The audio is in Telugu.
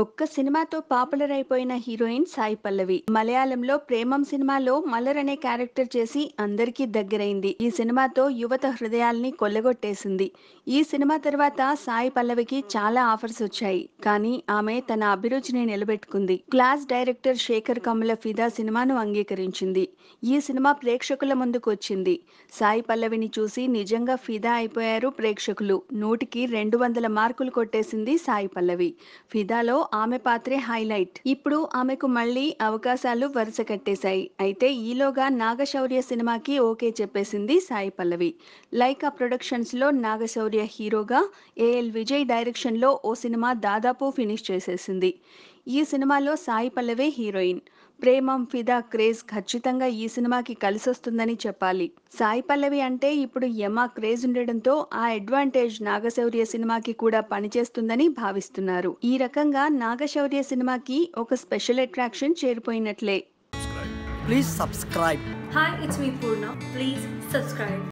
ఒక్క సినిమాతో పాపులర్ అయిపోయిన హీరోయిన్ సాయి పల్లవి. మలయాళంలో ప్రేమం సినిమాలో మలర్ అనే క్యారెక్టర్ చేసి అందరికీ దగ్గరైంది. ఈ సినిమాతో యువత హృదయాల్ని కొల్లగొట్టేసింది. ఈ సినిమా తర్వాత సాయి పల్లవికి చాలా ఆఫర్స్ వచ్చాయి. కానీ ఆమె తన అభిరుచిని నిలబెట్టుకుంది. క్లాస్ డైరెక్టర్ శేఖర్ కమల ఫిదా సినిమాను అంగీకరించింది. ఈ సినిమా ప్రేక్షకుల ముందుకు వచ్చింది. సాయి పల్లవిని చూసి నిజంగా ఫిదా అయిపోయారు ప్రేక్షకులు. నూటికి రెండు వందల మార్కులు కొట్టేసింది సాయి పల్లవి. ఫిదాలో ఆమె పాత్రే హైలైట్. ఇప్పుడు ఆమెకు మళ్ళీ అవకాశాలు వరుస కట్టేశాయి. అయితే ఈలోగా నాగశౌర్య సినిమాకి ఓకే చెప్పేసింది సాయి పల్లవి. లైకా ప్రొడక్షన్స్లో నాగశౌర్య హీరోగా ఏఎల్ విజయ్ డైరెక్షన్లో ఓ సినిమా దాదాపు ఫినిష్ చేసేసింది. ఈ సినిమాలో సాయి పల్లవే హీరోయిన్. ప్రేమం ఫిదా క్రేజ్ ఖచ్చితంగా ఈ సినిమాకి కలిసొస్తుందని చెప్పాలి సాయి పల్లవి అంటే ఇప్పుడు యమా క్రేజ్ ఉండడంతో ఆ అడ్వాంటేజ్ నాగశౌర్య సినిమాకి కూడా పనిచేస్తుందని భావిస్తున్నారు ఈ రకంగా నాగశౌర్య సినిమాకి ఒక స్పెషల్ అట్రాక్షన్ చేరిపోయినట్లే Please subscribe. Hi, it's me Purna. Please subscribe.